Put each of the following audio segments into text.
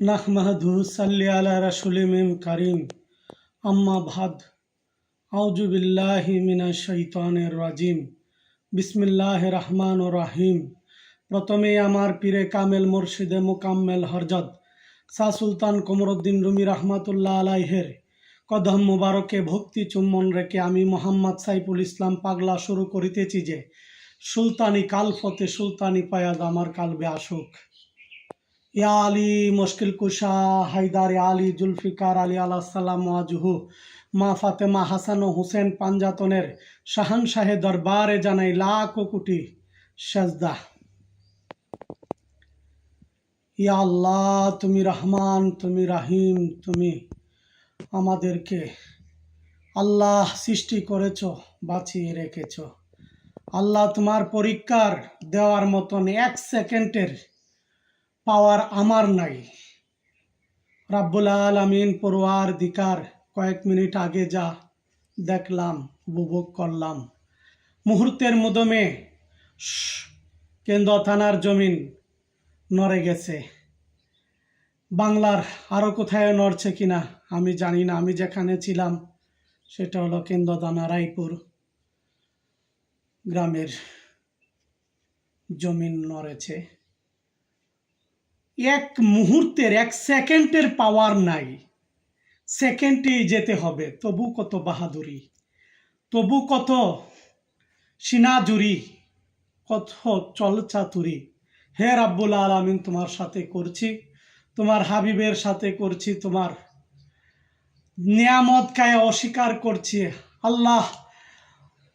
নাহমাহদু সাল্লি আলা রাসুলিম কারিম। আম্মা ভাদ আউজুবিল্লাহি মিনাশ শৈতানের রাজিম। বিসমিল্লাহ রহমান ও রাহিম। প্রথমেই আমার পীরে কামেল মুর্শিদে মোকাম্মেল হরজত, শাহ সুলতান কমরুদ্দিন রুমি রহমাতুল্লাহ আলাইহের কদম মুবারকে ভক্তি চুম্বন রেখে আমি মোহাম্মদ সাইফুল ইসলাম পাগলা শুরু করিতেছি যে, সুলতানি কালফতে সুলতানি পায়াদ আমার কালবে আসুক। ইয়া আলী মুশকিল কুশা, হায়দার আলী, জুলফিকার আলী আল্লাহ সাল্লাম ওয়াজুহু মা ফাতেমা হাসান ও হুসেন পাঞ্জাতনের শাহান শাহে দরবারে জানাই লাখ কোটি সাজদা। ইয়া আল্লাহ, তুমি রহমান, তুমি রাহিম, তুমি আমাদেরকে আল্লাহ সৃষ্টি করেছ, বাঁচিয়ে রেখেছ। আল্লাহ তোমার পরীক্ষার দেওয়ার মতন এক সেকেন্ডের পাওয়ার আমার নাই। রাব্বুল আলমিন পড়ুয়ার দিকার কয়েক মিনিট আগে যা দেখলাম, উপভোগ করলাম। মুহূর্তের মদমে কেন্দ্র থানার জমিন নড়ে গেছে। বাংলার আরও কোথায় নড়ছে কিনা আমি জানি না। আমি যেখানে ছিলাম, সেটা হলো কেন্দ্রদানা রায়পুর গ্রামের জমিন নড়েছে। এক মুহূর্তের, এক সেকেন্ডের পাওয়ার নাই। সেকেন্ডেই যেতে হবে। তবু কত বাহাদুরি, তবু কত সিনাজুরি, কত চলচাতুরি। হে রাব্বুল আলামিন, তোমার সাথে করছি, তোমার হাবিবের সাথে করছি, তোমার নিয়ামত কায়ে অস্বীকার করছি। আল্লাহ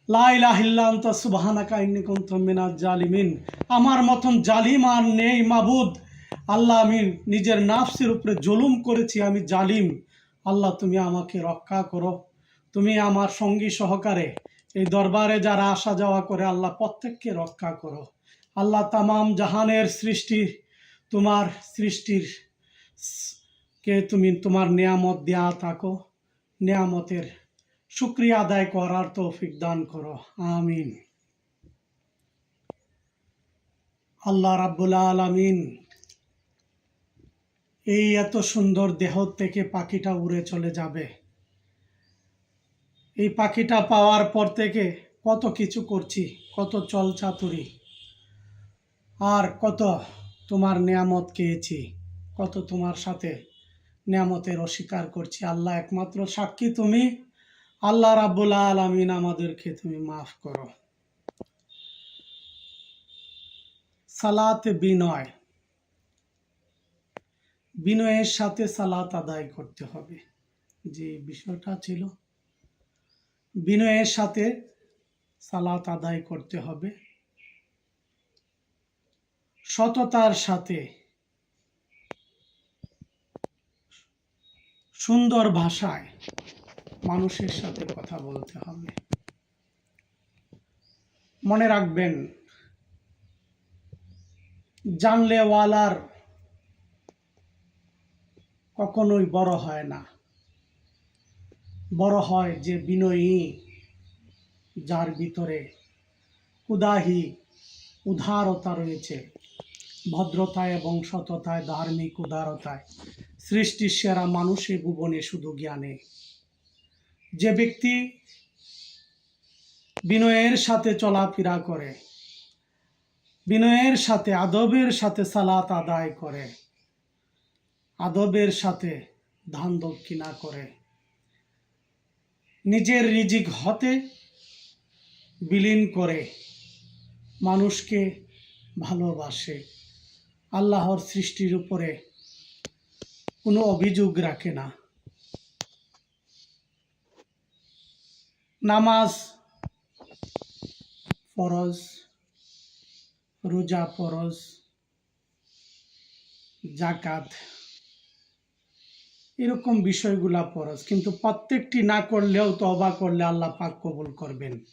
লাইলাহিল্লান্ত সুবাহানাকা ইন্নি কুনতুম মিনাজ জালিমিন। আমার মতন জালিম আর নেই মাবুদ। আল্লাহ, আমি নিজের নাফসের উপরে জুলুম করেছি, আমি জালিম। আল্লাহ, তুমি আমাকে রক্ষা করো। তুমি আমার সঙ্গী সহকারে এই দরবারে যারা আসা যাওয়া করে, আল্লাহ, প্রত্যেককে রক্ষা করো। আল্লাহ, তামাম জাহানের সৃষ্টি, তোমার সৃষ্টির কে তুমি তোমার নিয়ামত দেয়া থাকো। নিয়ামতের শুক্রিয়া আদায় করার তৌফিক দান করো। আমিন। আল্লাহ রাব্বুল আলামিন এই এত সুন্দর দেহ থেকে পাখিটা উড়ে চলে যাবে। এই পাখিটা পাওয়ার পর থেকে কত কিছু করছি, কত চল চাতুরি আর কত তোমার নিয়ামত খেয়েছি, কত তোমার সাথে নিয়ামতের অস্বীকার করছি। আল্লাহ একমাত্র সাক্ষী তুমি। আল্লাহ রাব্বুল আলমিন আমাদেরকে তুমি মাফ করো। সালাতে বিনয়। বিনয়ের সাথে সালাত আদায় করতে হবে। যে বিষয়টা ছিল, বিনয়ের সাথে সালাত আদায় করতে হবে। সততার সাথে সুন্দর ভাষায় মানুষের সাথে কথা বলতে হবে। মনে রাখবেন জানলেওয়ালার কখনোই বড় হয় না। বড় হয় যে বিনয়ী, যার ভিতরে উদাহি উদারতা রয়েছে। ভদ্রতায় এবং সততায়, ধার্মিক উদারতায়। সৃষ্টির সেরা মানুষে ভুবনে শুধু জ্ঞানে। যে ব্যক্তি বিনয়ের সাথে চলাফেরা করে, বিনয়ের সাথে, আদবের সাথে সালাত আদায় করে আদবের সাথে ধান দক্ষিণা করে। নিজের রিজিক হতে বিলীন করে। মানুষকে ভালোবাসে। আল্লাহর সৃষ্টির উপরে কোনো অভিযোগ রাখে না। নামাজ, ফরজ, রোজা, ফরজ, জাকাত এরকম বিষয়গুলা ফরজ কিন্তু প্রত্যেকটি না করলেও তবা করলে আল্লাহ পাক কবুল করবেন।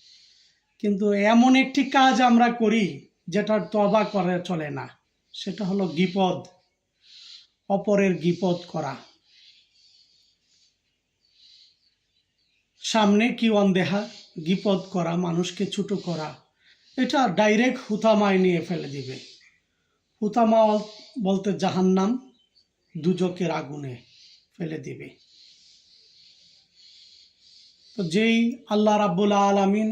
কিন্তু এমন একটি কাজ আমরা করি যেটার তবা করে চলে না। সেটা হলো গিপদ, অপরের গিপদ করা। সামনে কি অনদেহা গিপদ করা, মানুষকে ছোট করা। এটা ডাইরেক্ট হুতামায় নিয়ে ফেলে দিবে। হুতামা বলতে জাহান্নাম, দুজকের আগুনে। ফেলে দিবে। তো যেই আল্লাহ রাব্বুল আলামিন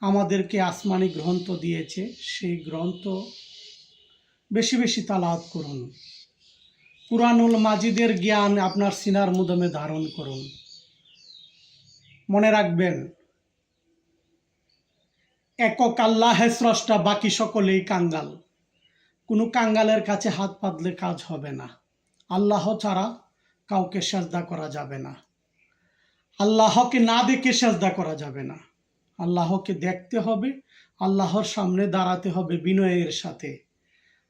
আমাদেরকে আসমানি গ্রন্থ দিয়েছে, সেই গ্রন্থ বেশি বেশি তালাত করুন। কুরআনুল মাজিদের জ্ঞান আপনার সিনার মুদমে ধারণ করুন। মনে রাখবেন, একক আল্লাহে স্রষ্টা, বাকি সকলেই কাঙ্গাল। কোনো কাঙ্গালের কাছে হাত পাতলে কাজ হবে না। আল্লাহ ছাড়া কাউকে সাজদা করা যাবে না। আল্লাহকে না দেখে সাজদা করা যাবে না। আল্লাহকে দেখতে হবে, আল্লাহর সামনে দাঁড়াতে হবে বিনয়ের সাথে,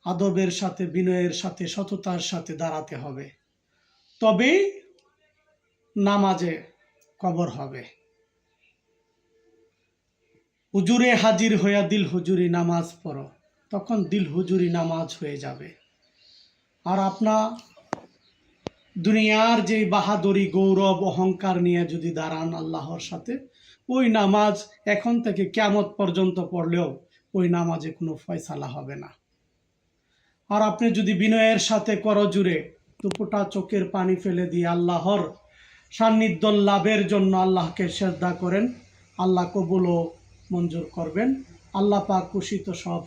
আদবের সাথে, বিনয়ের সাথে, সততার সাথে দাঁড়াতে হবে। তবেই নামাজে কবর হবে। হুজুরে হাজির হইয়া দিল হুজুরি নামাজ পড়ো, তখন দিল হুজুরি নামাজ হয়ে যাবে। আর আপনার দুনিয়ার যে বাহাদুরি, গৌরব, অহংকার নিয়ে যদি দাঁড়ান আল্লাহর সাথে, ওই নামাজ এখন থেকে কেমত পর্যন্ত পড়লেও ওই নামাজে কোনো ফয়সালা হবে না। আর আপনি যদি বিনয়ের সাথে করজুড়ে টুপুটা চোখের পানি ফেলে দিয়ে আল্লাহর সান্নিধ্য লাভের জন্য আল্লাহকে শ্রদ্ধা করেন, আল্লাহ কবুলও মঞ্জুর করবেন। আল্লাহ পাক খুশি তো সব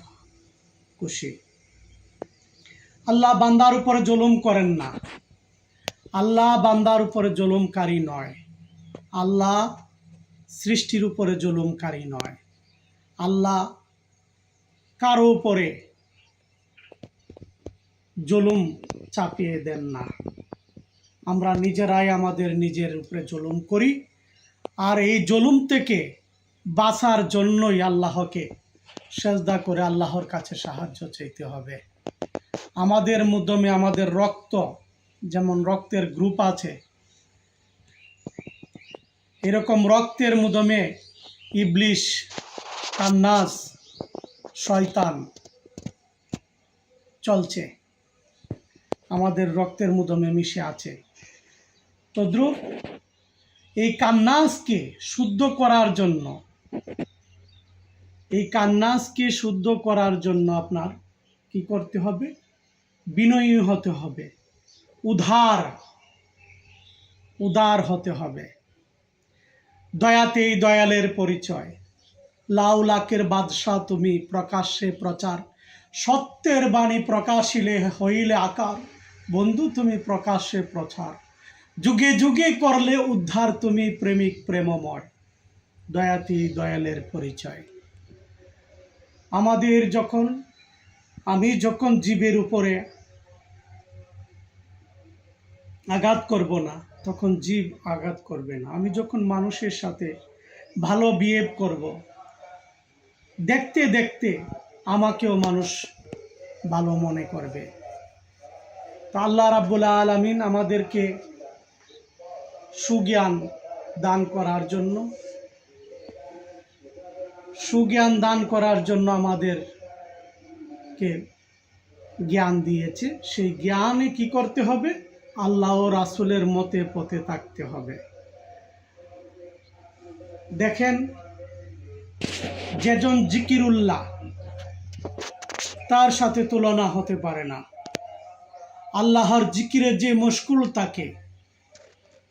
খুশি। আল্লাহ বান্দার উপরে জুলুম করেন না। আল্লাহ বান্দার উপরে জুলুমকারী নয়। আল্লাহ সৃষ্টির উপরে জুলুমকারী নয়। আল্লাহ কারও উপরে জুলুম চাপিয়ে দেন না। আমরা নিজেরাই আমাদের নিজের উপরে জুলুম করি। আর এই জুলুম থেকে বাঁচার জন্যই আল্লাহকে সেজদা করে আল্লাহর কাছে সাহায্য চাইতে হবে। আমাদের মাধ্যমে আমাদের রক্ত যেমন রক্তের গ্রুপ আছে, এরকম রক্তের মাধ্যমে ইবলিশ, কান্নাস, শয়তান চলছে। আমাদের রক্তের মুদমে মিশে আছে। তদ্রুপ এই কান্নাসকে শুদ্ধ করার জন্য, এই কান্নাসকে শুদ্ধ করার জন্য আপনার কি করতে হবে? বিনয়ী হতে হবে। উধার উদার হতে হবে। দয়াতেই দয়ালের পরিচয়। লাউ লাকের বাদশাহ তুমি প্রকাশ্যে প্রচার। সত্যের বাণী প্রকাশিলে হইলে আকার। বন্ধু, তুমি প্রকাশ্যে প্রচার। যুগে যুগে করলে উদ্ধার তুমি প্রেমিক প্রেমময়। দয়াতেই দয়ালের পরিচয়। আমাদের যখন, আমি যখন জীবের উপরে আঘাত করব না, তখন জীব আঘাত করবে না। আমি যখন মানুষের সাথে ভালো বিহেভ করব, দেখতে দেখতে আমাকেও মানুষ ভালো মনে করবে। তা আল্লাহ রাব্বুল আলমিন আমাদেরকে সুজ্ঞান দান করার জন্য, সুজ্ঞান দান করার জন্য আমাদেরকে জ্ঞান দিয়েছে। সেই জ্ঞানে কি করতে হবে? আল্লাহ রাসুলের মতে পথে থাকতে হবে। দেখেন, যেজন জিকিরুল্লাহ, তার সাথে তুলনা হতে পারে না। আল্লাহর জিকিরে যে মুশকুল তাকে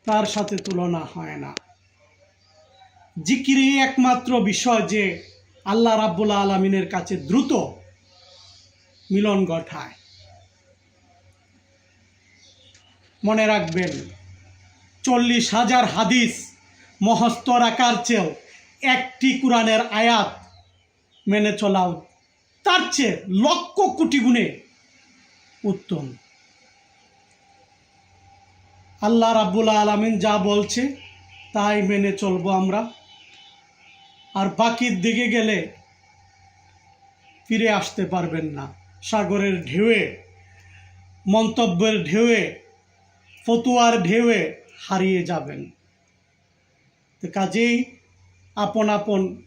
তার সাথে তুলনা হয় না। জিকিরে একমাত্র বিষয় যে আল্লাহ রাব্বুল আলমিনের কাছে দ্রুত মিলন ঘটায়। মনে রাখবেন, চল্লিশ হাজার হাদিস মহস্ত রাখার চেয়েও একটি কোরআনের আয়াত মেনে চলাও তার চেয়ে লক্ষ কোটি গুণে উত্তম। আল্লাহ রাব্বুল আলমিন যা বলছে, তাই মেনে চলবো আমরা। আর বাকির দিকে গেলে ফিরে আসতে পারবেন না। সাগরের ঢেউয়ে, মন্তব্যের ঢেউয়ে ফতুয়ার ঢেউয়ে হারিয়ে যাবেন। তো কাজেই আপন আপন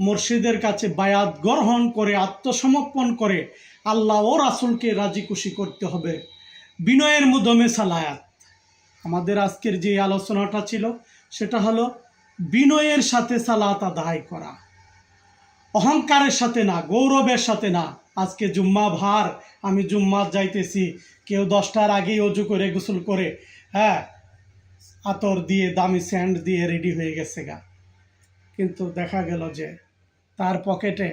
মুর্শিদের কাছে বায়াত গ্রহণ করে, আত্মসমর্পণ করে আল্লাহ ও রাসুলকে রাজি খুশি করতে হবে। বিনয়ের মুদমে সালায়াত। আমাদের আজকের যে আলোচনাটা ছিল, সেটা হলো বিনয়ের সাথে সালাত আদায় করা। অহংকারের সাথে না, গৌরবের সাথে না আজকে জুম্মা ভার, আমি জুম্মাত যাইতেছি। কেউ দশটার আগেই অজু করে, গোসল করে হ্যাঁ আতর দিয়ে, দামি স্যান্ড দিয়ে রেডি হয়ে গেছে গা। কিন্তু দেখা গেল যে, তার পকেটে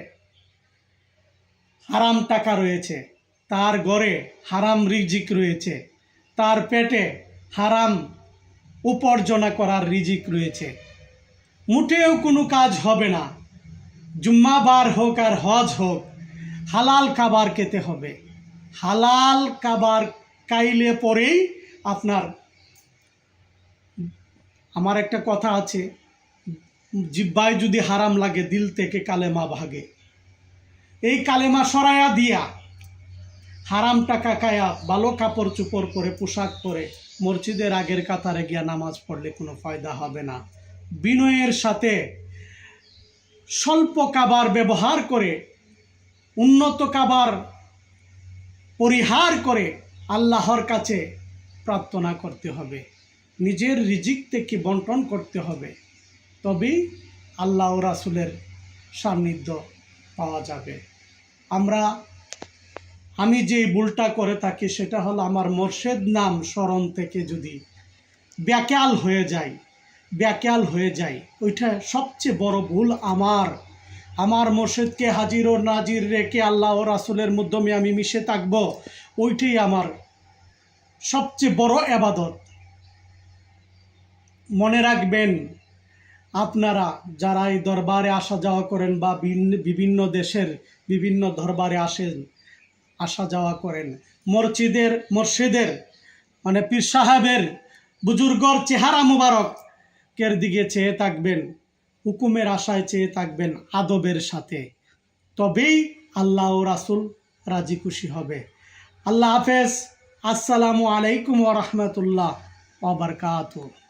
হারাম টাকা রয়েছে, তার গড়ে হারাম রিজিক রয়েছে, তার পেটে হারাম উপার্জনা করার রিজিক রয়েছে। মোটেও কোনো কাজ হবে না। জুম্মাবার হোক আর হজ হোক হালাল খাবার খেতে হবে। হালাল খাবার খাইলে পরেই আপনার আমার একটা কথা আছে, জিব্বায় যদি হারাম লাগে, দিল থেকে কালেমা ভাগে। এই কালেমা সরাইয়া দিয়া, হারাম টাকা খায়া ভালো কাপড় চুপড় করে পোশাক পরে, মসজিদের আগের কাতারে গিয়া নামাজ পড়লে কোনো ফায়দা হবে না। বিনয়ের সাথে স্বল্প কাবার ব্যবহার করে উন্নত কাবার পরিহার করে আল্লাহর কাছে প্রার্থনা করতে হবে। নিজের রিজিক থেকে বন্টন করতে হবে। তবেই আল্লাহ ও রাসুলের সান্নিধ্য পাওয়া যাবে। আমরা, আমি যে ভুলটা করে থাকি সেটা হলো আমার মোর্শেদ নাম স্মরণ থেকে যদি ব্যাকাল হয়ে যায় ব্যাকাল হয়ে যায়, ওইটা সবচেয়ে বড় ভুল আমার আমার মোর্শেদকে হাজির ও নাজির রেখে আল্লাহ ও রাসুলের মাধ্যমে আমি মিশে থাকব। ওইটাই আমার সবচেয়ে বড় আবাদত। মনে রাখবেন, আপনারা যারা এই দরবারে আসা যাওয়া করেন বা বিভিন্ন দেশের বিভিন্ন দরবারে আসেন, আসা যাওয়া করেন, মসজিদের মসজিদের মানে পীর সাহেবের বুজুর্গর চেহারা মুবারকের দিকে চেয়ে থাকবেন। হুকুমের আশায় চেয়ে থাকবেন আদবের সাথে। তবেই আল্লাহ ও রাসুল রাজি খুশি হবে। আল্লাহ হাফেজ। আসসালামু আলাইকুম ওরহমতুল্লাহ ওবরকাতুহ